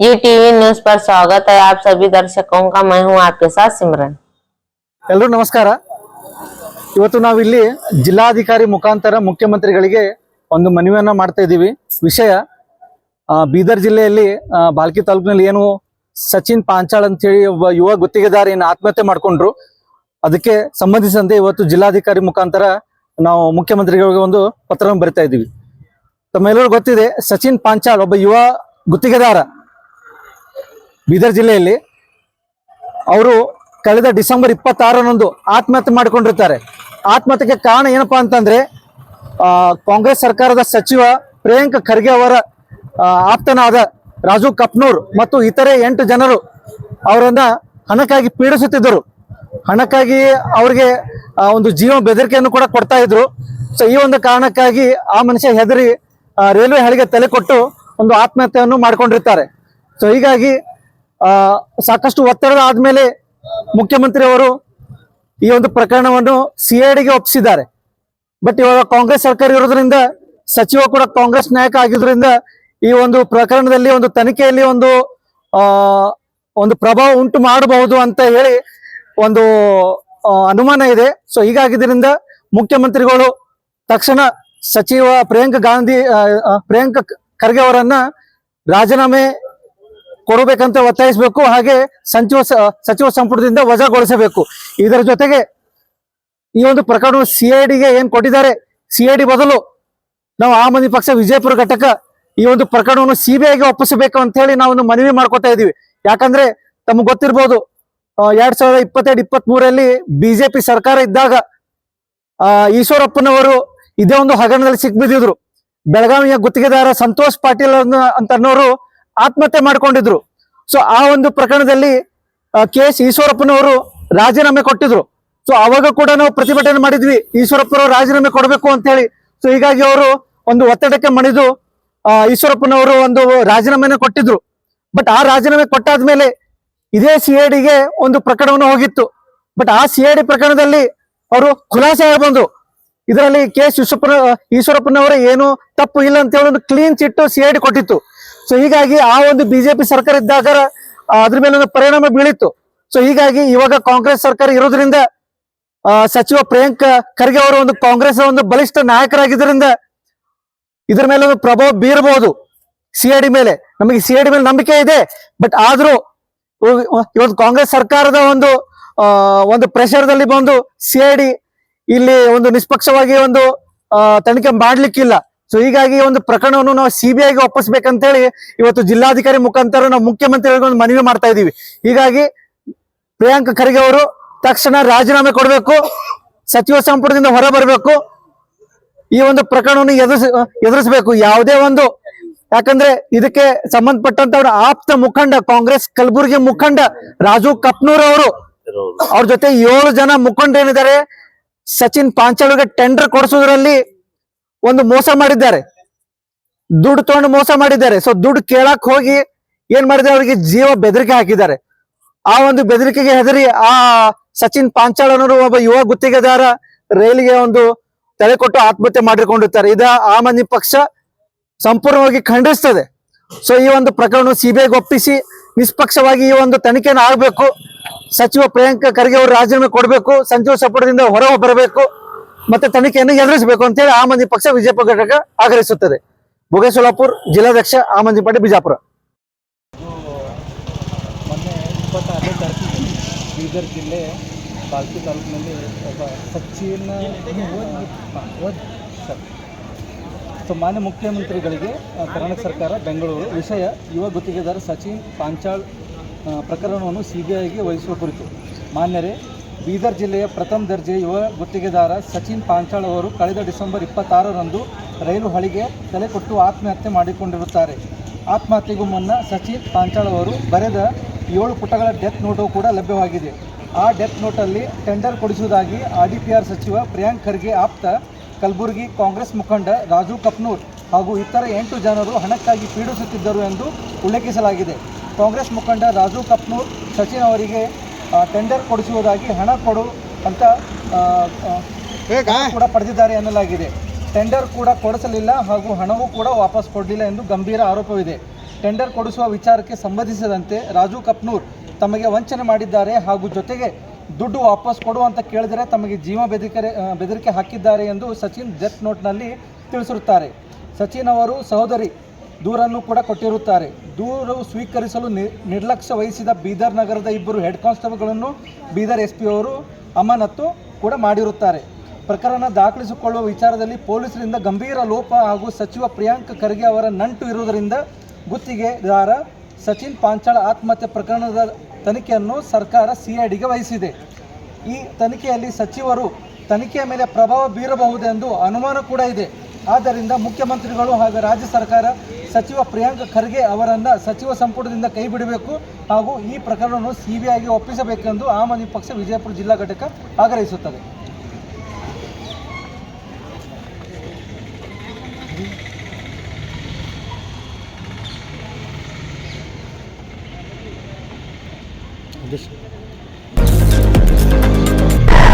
जी TV news पर स्वागत है आप सभी दर्शकों का मैं हूं आपके साथ सिमरन ಎಲ್ರೂ ನಮಸ್ಕಾರ ಇವತ್ತು ನಾವಿಲ್ಲಿ ಜಿಲ್ಲಾಧಿಕಾರಿ ಮುಖಾಂತರ ಮುಖ್ಯಮಂತ್ರಿಗಳಿಗೆ ಒಂದು ಮನವಿಯನ್ನ ಮಾಡ್ತಾ ಇದ್ದೀವಿ ವಿಷಯ ಆ, ಬೀದರ್ ಜಿಲ್ಲೆಯಲ್ಲಿ ಆ, ಬಾಲ್ಕಿ ತಾಲೂಕಿನಲ್ಲಿ ಏನು ಸಚಿನ್ ಪಾಂಚಾಳ್ ಅಂತ ಹೇಳಿ ಒಬ್ಬ ಯುವ ಗುತ್ತಿಗೆದಾರ ಏನು ಆತ್ಮಹತ್ಯೆ ಮಾಡ್ಕೊಂಡ್ರು ಅದಕ್ಕೆ ಸಂಬಂಧಿಸಿದಂತೆ ಇವತ್ತು ಜಿಲ್ಲಾಧಿಕಾರಿ ಮುಖಾಂತರ ನಾವು ಮುಖ್ಯಮಂತ್ರಿಗಳಿಗೆ ಒಂದು ಪತ್ರವನ್ನು ಬರಿತಾ ಇದ್ದೀವಿ ತಮ್ಮೆಲ್ಲರಿಗೂ ಗೊತ್ತಿದೆ ಸಚಿನ್ ಪಾಂಚಾಳ್ ಒಬ್ಬ ಯುವ ಗುತ್ತಿಗೆದಾರ ಬೀದರ್ ಜಿಲ್ಲೆಯಲ್ಲಿ ಅವರು ಕಳೆದ ಡಿಸೆಂಬರ್ ಇಪ್ಪತ್ತಾರರಂದು ಆತ್ಮಹತ್ಯೆ ಮಾಡಿಕೊಂಡಿರ್ತಾರೆ. ಆತ್ಮಹತ್ಯೆಗೆ ಕಾರಣ ಏನಪ್ಪಾ ಅಂತಂದ್ರೆ ಕಾಂಗ್ರೆಸ್ ಸರ್ಕಾರದ ಸಚಿವ ಪ್ರಿಯಾಂಕ್ ಖರ್ಗೆ ಅವರ ಆಪ್ತನಾದ ರಾಜು ಕಪ್ನೂರ್ ಮತ್ತು ಇತರೆ ಎಂಟು ಜನರು ಅವರನ್ನ ಹಣಕ್ಕಾಗಿ ಪೀಡಿಸುತ್ತಿದ್ದರು. ಹಣಕ್ಕಾಗಿ ಅವ್ರಿಗೆ ಒಂದು ಜೀವ ಬೆದರಿಕೆಯನ್ನು ಕೂಡ ಕೊಡ್ತಾ ಇದ್ರು. ಸೊ ಈ ಒಂದು ಕಾರಣಕ್ಕಾಗಿ ಆ ಮನುಷ್ಯ ಹೆದರಿ ರೈಲ್ವೆ ಹಳಿಗೆ ತಲೆ ಕೊಟ್ಟು ಒಂದು ಆತ್ಮಹತ್ಯೆಯನ್ನು ಮಾಡಿಕೊಂಡಿರ್ತಾರೆ. ಸೊ ಹೀಗಾಗಿ ಸಾಕಷ್ಟು ಒತ್ತಡ ಆದ್ಮೇಲೆ ಮುಖ್ಯಮಂತ್ರಿ ಅವರು ಈ ಒಂದು ಪ್ರಕರಣವನ್ನು ಸಿಐಡಿಗೆ ಒಪ್ಪಿಸಿದ್ದಾರೆ. ಬಟ್ ಇವಾಗ ಕಾಂಗ್ರೆಸ್ ಸರ್ಕಾರ ಇರೋದ್ರಿಂದ, ಸಚಿವ ಕೂಡ ಕಾಂಗ್ರೆಸ್ ನಾಯಕ ಆಗಿದ್ರಿಂದ ಈ ಒಂದು ಪ್ರಕರಣದಲ್ಲಿ ಒಂದು ತನಿಖೆಯಲ್ಲಿ ಒಂದು ಒಂದು ಪ್ರಭಾವ ಉಂಟು ಮಾಡಬಹುದು ಅಂತ ಹೇಳಿ ಒಂದು ಅನುಮಾನ ಇದೆ. ಸೊ ಹೀಗಾಗಿದ್ದರಿಂದ ಮುಖ್ಯಮಂತ್ರಿಗಳು ತಕ್ಷಣ ಸಚಿವ ಪ್ರಿಯಾಂಕ ಗಾಂಧಿ ಪ್ರಿಯಾಂಕ ಖರ್ಗೆ ಅವರನ್ನ ರಾಜೀನಾಮೆ ಕೊಡಬೇಕಂತ ಒತ್ತಾಯಿಸಬೇಕು. ಹಾಗೆ ಸಚಿವ ಸ- ಸಚಿವ ಸಂಪುಟದಿಂದ ವಜಾಗೊಳಿಸಬೇಕು ಇದರ ಜೊತೆಗೆ ಈ ಒಂದು ಪ್ರಕರಣ ಸಿಐಡಿಗೆ ಏನ್ ಕೊಟ್ಟಿದ್ದಾರೆ? ಸಿಐಡಿ ಬದಲು ನಾವು ಆಮ್ ಆದ್ಮಿ ಪಕ್ಷ ವಿಜಯಪುರ ಘಟಕ ಈ ಒಂದು ಪ್ರಕರಣವನ್ನು ಸಿಬಿಐಗೆ ಒಪ್ಪಿಸಬೇಕು ಅಂತ ಹೇಳಿ ನಾವು ಮನವಿ ಮಾಡ್ಕೊತಾ ಇದೀವಿ. ಯಾಕಂದ್ರೆ ತಮಗೆ ಗೊತ್ತಿರ್ಬೋದು ಎರಡ್ ಸಾವಿರದ ಇಪ್ಪತ್ತೆರಡು ಇಪ್ಪತ್ತ್ ಮೂರಲ್ಲಿ ಬಿಜೆಪಿ ಸರ್ಕಾರ ಇದ್ದಾಗ ಈಶ್ವರಪ್ಪನವರು ಇದೇ ಒಂದು ಹಗರಣದಲ್ಲಿ ಸಿಕ್ಬಿದ್ದಿದ್ರು. ಬೆಳಗಾವಿಯ ಗುತ್ತಿಗೆದಾರ ಸಂತೋಷ್ ಪಾಟೀಲ್ ಅಂತ ಅನ್ನೋರು ಆತ್ಮಹತ್ಯೆ ಮಾಡ್ಕೊಂಡಿದ್ರು. ಸೊ ಆ ಒಂದು ಪ್ರಕರಣದಲ್ಲಿ ಕೆ ಎಸ್ ಈಶ್ವರಪ್ಪನವರು ರಾಜೀನಾಮೆ ಕೊಟ್ಟಿದ್ರು. ಸೊ ಅವಾಗ ಕೂಡ ನಾವು ಪ್ರತಿಭಟನೆ ಮಾಡಿದ್ವಿ. ಈಶ್ವರಪ್ಪನವರು ರಾಜೀನಾಮೆ ಕೊಡಬೇಕು ಅಂತ ಹೇಳಿ ಸೊ ಹೀಗಾಗಿ ಅವರು ಒಂದು ಒತ್ತಡಕ್ಕೆ ಮಣಿದು ಈಶ್ವರಪ್ಪನವರು ಒಂದು ರಾಜೀನಾಮೆನ ಕೊಟ್ಟಿದ್ರು. ಬಟ್ ಆ ರಾಜೀನಾಮೆ ಕೊಟ್ಟಾದ್ಮೇಲೆ ಇದೇ ಸಿ ಐ ಡಿಗೆ ಒಂದು ಪ್ರಕರಣವನ್ನು ಹೋಗಿತ್ತು. ಬಟ್ ಆ ಸಿ ಐ ಡಿ ಪ್ರಕರಣದಲ್ಲಿ ಅವರು ಖುಲಾಸೆ ಬಂದ್ರು ಇದರಲ್ಲಿ ಕೆ ಎಸ್ ಈಶ್ವರಪ್ಪನ ಈಶ್ವರಪ್ಪನವರ ಏನು ತಪ್ಪು ಇಲ್ಲ ಅಂತ ಹೇಳಿ ಕ್ಲೀನ್ ಚಿಟ್ಟು ಸಿಐಡಿ ಕೊಟ್ಟಿತ್ತು. ಸೊ ಹೀಗಾಗಿ ಆ ಒಂದು ಬಿಜೆಪಿ ಸರ್ಕಾರ ಇದ್ದಾಗ ಅದ್ರ ಮೇಲೆ ಪರಿಣಾಮ ಬೀಳಿತ್ತು. ಸೊ ಹೀಗಾಗಿ ಇವಾಗ ಕಾಂಗ್ರೆಸ್ ಸರ್ಕಾರ ಇರೋದ್ರಿಂದ ಸಚಿವ ಪ್ರಿಯಾಂಕ್ ಖರ್ಗೆ ಅವರು ಒಂದು ಕಾಂಗ್ರೆಸ್ ಒಂದು ಬಲಿಷ್ಠ ನಾಯಕರಾಗಿದ್ದರಿಂದ ಇದ್ರ ಮೇಲೆ ಒಂದು ಪ್ರಭಾವ ಬೀರಬಹುದು. ಸಿಐಡಿ ಮೇಲೆ. ನಮಗೆ ಸಿಐಡಿ ಮೇಲೆ ನಂಬಿಕೆ ಇದೆ. ಬಟ್ ಆದ್ರೂ, ಇವತ್ತು ಕಾಂಗ್ರೆಸ್ ಸರ್ಕಾರದ ಒಂದು ಒಂದು ಪ್ರೆಷರ್ದಲ್ಲಿ ಬಂದು ಸಿಐಡಿ ಇಲ್ಲಿ ಒಂದು ನಿಷ್ಪಕ್ಷವಾಗಿ ಒಂದು ತನಿಖೆ ಮಾಡ್ಲಿಕ್ಕಿಲ್ಲ. ಸೊ ಹೀಗಾಗಿ ಒಂದು ಪ್ರಕರಣವನ್ನು ನಾವು ಸಿಬಿಐಗೆ ಒಪ್ಪಿಸ್ಬೇಕಂತೇಳಿ ಇವತ್ತು ಜಿಲ್ಲಾಧಿಕಾರಿ ಮುಖಾಂತರ ನಾವು ಮುಖ್ಯಮಂತ್ರಿಗಳಿಗೆ ಒಂದು ಮನವಿ ಮಾಡ್ತಾ ಇದೀವಿ ಹೀಗಾಗಿ ಪ್ರಿಯಾಂಕ್ ಖರ್ಗೆ ಅವರು ತಕ್ಷಣ ರಾಜೀನಾಮೆ ಕೊಡಬೇಕು, ಸಚಿವ ಸಂಪುಟದಿಂದ ಹೊರ ಬರಬೇಕು, ಈ ಒಂದು ಪ್ರಕರಣವನ್ನು ಎದುರಿಸ, ಎದುರಿಸಬೇಕು. ಯಾವುದೇ ಒಂದು, ಯಾಕಂದ್ರೆ ಇದಕ್ಕೆ ಸಂಬಂಧಪಟ್ಟಂತ ಅವರ ಆಪ್ತ ಮುಖಂಡ, ಕಾಂಗ್ರೆಸ್ ಕಲಬುರಗಿ ಮುಖಂಡ ರಾಜು ಕಪ್ನೂರ್ ಅವರು, ಅವ್ರ ಜೊತೆ ಏಳು ಜನ ಮುಖಂಡರೇನಿದ್ದಾರೆ ಸಚಿನ್ ಪಾಂಚಾಳ್ಗೆ ಟೆಂಡರ್ ಕೊಡಿಸೋದ್ರಲ್ಲಿ ಒಂದು ಮೋಸ ಮಾಡಿದ್ದಾರೆ. ದುಡ್ಡು ತಗೊಂಡು ಮೋಸ ಮಾಡಿದ್ದಾರೆ. ಸೊ ದುಡ್ಡು ಕೇಳಕ್ ಹೋಗಿ ಏನ್ ಮಾಡಿದ್ದಾರೆ? ಅವರಿಗೆ ಜೀವ ಬೆದರಿಕೆ ಹಾಕಿದ್ದಾರೆ. ಆ ಒಂದು ಬೆದರಿಕೆಗೆ ಹೆದರಿ ಆ ಸಚಿನ್ ಪಾಂಚಾಳ್ ಅನ್ನೋರು ಒಬ್ಬ ಯುವ ಗುತ್ತಿಗೆದಾರ ರೈಲಿಗೆ ಒಂದು ತಲೆ ಕೊಟ್ಟು ಆತ್ಮಹತ್ಯೆ ಮಾಡಿಕೊಂಡಿರ್ತಾರೆ. ಇದ ಆಮ್ ಆದ್ಮಿ ಪಕ್ಷ ಸಂಪೂರ್ಣವಾಗಿ ಖಂಡಿಸ್ತದೆ. ಸೊ ಈ ಒಂದು ಪ್ರಕರಣ ಸಿಬಿಐಗೆ ಒಪ್ಪಿಸಿ ನಿಷ್ಪಕ್ಷವಾಗಿ ಈ ಒಂದು ತನಿಖೆಯನ್ನು ಆಗಬೇಕು. ಸಚಿವ ಪ್ರಿಯಾಂಕ ಖರ್ಗೆ ಅವರು ರಾಜೀನಾಮೆ ಕೊಡಬೇಕು. ಸಂಜೀವ್ ಸಪೋಟದಿಂದ ಹೊರ ಬರಬೇಕು ಮತ್ತೆ ತನಿಖೆಯನ್ನು ಎದುರಿಸಬೇಕು ಅಂತೇಳಿ ಆಮ್ ಆದ್ಮಿ ಪಕ್ಷ ವಿಜಯಪುರ ಘಟಕ ಆಗ್ರಹಿಸುತ್ತದೆ. ಸೋಲಾಪುರ್ ಜಿಲ್ಲಾಧ್ಯಕ್ಷ ಆಮ್ ಆದ್ಮಿ ಪಾರ್ಟಿ ಬಿಜಾಪುರ. ಮೊನ್ನೆ ಬೀದರ್ ಜಿಲ್ಲೆ ಬಾಲ್ಕಿ ತಾಲೂಕಿನಲ್ಲಿ ಒಬ್ಬ ಸಚಿನ್ ಸೊ, ಮಾನ್ಯ ಮುಖ್ಯಮಂತ್ರಿಗಳಿಗೆ ಕರ್ನಾಟಕ ಸರ್ಕಾರ, ಬೆಂಗಳೂರು, ವಿಷಯ ಯುವ ಗುತ್ತಿಗೆದಾರ ಸಚಿನ್ ಪಾಂಚಾಳ್ ಪ್ರಕರಣವನ್ನು ಸಿ ಬಿ ಐಗೆ ವಹಿಸುವ ಕುರಿತು ಮಾನ್ಯರೇ ಬೀದರ್ ಜಿಲ್ಲೆಯ ಪ್ರಥಮ ದರ್ಜೆ ಯುವ ಗುತ್ತಿಗೆದಾರ ಸಚಿನ್ ಪಾಂಚಾಳ್ ಅವರು ಕಳೆದ ಡಿಸೆಂಬರ್ ಇಪ್ಪತ್ತಾರರಂದು ರೈಲು ಹಳಿಗೆ ತಲೆ ಕೊಟ್ಟು ಆತ್ಮಹತ್ಯೆ ಮಾಡಿಕೊಂಡಿರುತ್ತಾರೆ. ಆತ್ಮಹತ್ಯೆಗೂ ಮುನ್ನ ಸಚಿನ್ ಪಾಂಚಾಳ್ ಅವರು ಬರೆದ ಏಳು ಪುಟಗಳ ಡೆತ್ ನೋಟು ಕೂಡ ಲಭ್ಯವಾಗಿದೆ. ಆ ಡೆತ್ ನೋಟಲ್ಲಿ ಟೆಂಡರ್ ಕೊಡಿಸುವುದಾಗಿ ಆರ್ ಡಿ ಪಿ ಆರ್ ಸಚಿವ ಪ್ರಿಯಾಂಕ್ ಖರ್ಗೆ ಆಪ್ತ ಕಲಬುರಗಿ ಕಾಂಗ್ರೆಸ್ ಮುಖಂಡ ರಾಜು ಕಪ್ನೂರ್ ಹಾಗೂ ಇತರ ಎಂಟು ಜನರು ಹಣಕ್ಕಾಗಿ ಪೀಡಿಸುತ್ತಿದ್ದರು ಎಂದು ಉಲ್ಲೇಖಿಸಲಾಗಿದೆ. ಕಾಂಗ್ರೆಸ್ ಮುಖಂಡ ರಾಜು ಕಪ್ನೂರ್, ಸಚಿನ್ ಅವರಿಗೆ ಟೆಂಡರ್ ಕೊಡಿಸುವುದಾಗಿ ಹಣ ಕೊಡು ಅಂತ ಕೂಡ ಪಡೆದಿದ್ದಾರೆ ಎನ್ನಲಾಗಿದೆ. ಟೆಂಡರ್ ಕೂಡ ಕೊಡಿಸಲಿಲ್ಲ ಹಾಗೂ ಹಣವೂ ಕೂಡ ವಾಪಸ್ ಕೊಡಲಿಲ್ಲ ಎಂದು ಗಂಭೀರ ಆರೋಪವಿದೆ. ಟೆಂಡರ್ ಕೊಡಿಸುವ ವಿಚಾರಕ್ಕೆ ಸಂಬಂಧಿಸಿದಂತೆ ರಾಜು ಕಪ್ನೂರ್ ತಮಗೆ ವಂಚನೆ ಮಾಡಿದ್ದಾರೆ ಹಾಗೂ ಜೊತೆಗೆ ದುಡ್ಡು ವಾಪಸ್ ಕೊಡು ಅಂತ ಕೇಳಿದರೆ ತಮಗೆ ಜೀವ ಬೆದರಿಕೆ ಬೆದರಿಕೆ ಹಾಕಿದ್ದಾರೆ ಎಂದು ಸಚಿನ್ ಡೆತ್ ನೋಟ್ನಲ್ಲಿ ತಿಳಿಸಿರುತ್ತಾರೆ. ಸಚಿನ್ ಅವರು ಸಹೋದರಿ ದೂರನ್ನು ಕೂಡ ಕೊಟ್ಟಿರುತ್ತಾರೆ. ದೂರು ಸ್ವೀಕರಿಸಲು ನಿರ್ಲಕ್ಷ್ಯ ವಹಿಸಿದ ಬೀದರ್ ನಗರದ ಇಬ್ಬರು ಹೆಡ್ ಕಾನ್ಸ್ಟೇಬಲ್ಗಳನ್ನು ಬೀದರ್ ಎಸ್ ಪಿ ಅವರು ಅಮಾನತ್ತು ಕೂಡ ಮಾಡಿರುತ್ತಾರೆ. ಪ್ರಕರಣ ದಾಖಲಿಸಿಕೊಳ್ಳುವ ವಿಚಾರದಲ್ಲಿ ಪೊಲೀಸರಿಂದ ಗಂಭೀರ ಲೋಪ ಹಾಗೂ ಸಚಿವ ಪ್ರಿಯಾಂಕ್ ಖರ್ಗೆ ಅವರ ನಂಟು ಇರುವುದರಿಂದ ಗುತ್ತಿಗೆದಾರ ಸಚಿನ್ ಪಾಂಚಾಳ ಆತ್ಮಹತ್ಯೆ ಪ್ರಕರಣದ ತನಿಖೆಯನ್ನು ಸರ್ಕಾರ ಸಿಐಡಿಗೆ ವಹಿಸಿದೆ. ಈ ತನಿಖೆಯಲ್ಲಿ ಸಚಿವರು ತನಿಖೆಯ ಮೇಲೆ ಪ್ರಭಾವ ಬೀರಬಹುದೆಂದು ಅನುಮಾನ ಕೂಡ ಇದೆ. ಆದ್ದರಿಂದ ಮುಖ್ಯಮಂತ್ರಿಗಳು ಹಾಗೂ ರಾಜ್ಯ ಸರ್ಕಾರ ಸಚಿವ ಪ್ರಿಯಾಂಕ್ ಖರ್ಗೆ ಅವರನ್ನು ಸಚಿವ ಸಂಪುಟದಿಂದ ಕೈ ಬಿಡಬೇಕು ಹಾಗೂ ಈ ಪ್ರಕರಣವನ್ನು ಸಿಬಿಐಗೆ ಒಪ್ಪಿಸಬೇಕೆಂದು ಆಮ್ ಆದ್ಮಿ ಪಕ್ಷ ವಿಜಯಪುರ ಜಿಲ್ಲಾ ಘಟಕ ಆಗ್ರಹಿಸುತ್ತದೆ.